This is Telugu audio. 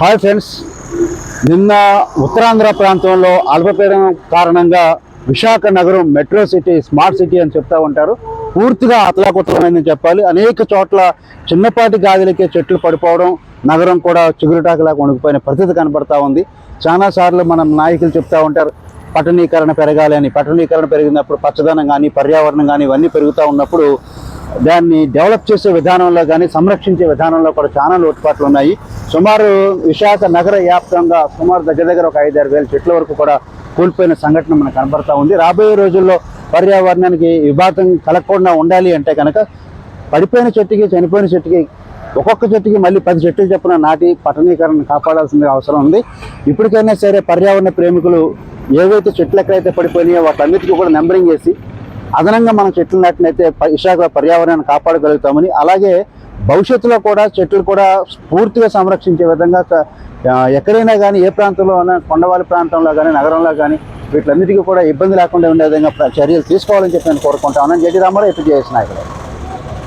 Hi friends. నిన్న ఉత్తరాంధ్ర ప్రాంతంలో అల్పపీడనం కారణంగా విశాఖ నగరం మెట్రో సిటీ స్మార్ట్ సిటీ అని చెప్తా ఉంటారు. పూర్తిగా అతలాకుతలమైందని చెప్పాలి. అనేక చోట్ల చిన్నపాటి గాజులకే చెట్లు పడిపోవడం నగరం కూడా చిగురుటాకులాగా వణికిపోయిన పరిస్థితి కనబడతా ఉంది. చాలా సార్లు మనం నాయకులు చెప్తా ఉంటారు పట్టణీకరణ పెరగాలి అని. పట్టణీకరణ పెరిగినప్పుడు పచ్చదనం కానీ పర్యావరణం కానీ ఇవన్నీ పెరుగుతూ ఉన్నప్పుడు దాన్ని డెవలప్ చేసే విధానంలో కానీ సంరక్షించే విధానంలో కూడా చాలా లోటుపాట్లు ఉన్నాయి. సుమారు విశాఖ నగర వ్యాప్తంగా సుమారు దగ్గర దగ్గర ఒక ఐదారు వేల చెట్ల వరకు కూడా కూలిపోయిన సంఘటన మనకు కనబడతా ఉంది. రాబోయే రోజుల్లో పర్యావరణానికి విభాతం కలగకుండా ఉండాలి అంటే కనుక పడిపోయిన చెట్టుకి చనిపోయిన చెట్టుకి ఒక్కొక్క చెట్టుకి మళ్ళీ పది చెట్లు చొప్పున నాటి పట్టణీకరణ కాపాడాల్సిన అవసరం ఉంది. ఇప్పటికైనా సరే పర్యావరణ ప్రేమికులు ఏవైతే చెట్లు ఎక్కడైతే పడిపోయినాయో వాటన్నిటికీ కూడా నెంబరింగ్ వేసి అదనంగా మనం చెట్లు నాటినైతే విశాఖ పర్యావరణాన్ని కాపాడగలుగుతామని అలాగే భవిష్యత్తులో కూడా చెట్లు కూడా పూర్తిగా సంరక్షించే విధంగా ఎక్కడైనా కానీ ఏ ప్రాంతంలో అయినా కొండవాలి ప్రాంతంలో కానీ నగరంలో కానీ వీటిలన్నిటికీ కూడా ఇబ్బంది లేకుండా ఉండే విధంగా చర్యలు తీసుకోవాలని చెప్పి నేను కోరుకుంటాను. జడ్డి రామారావు ఎప్పుడు చేసిన ఇక్కడ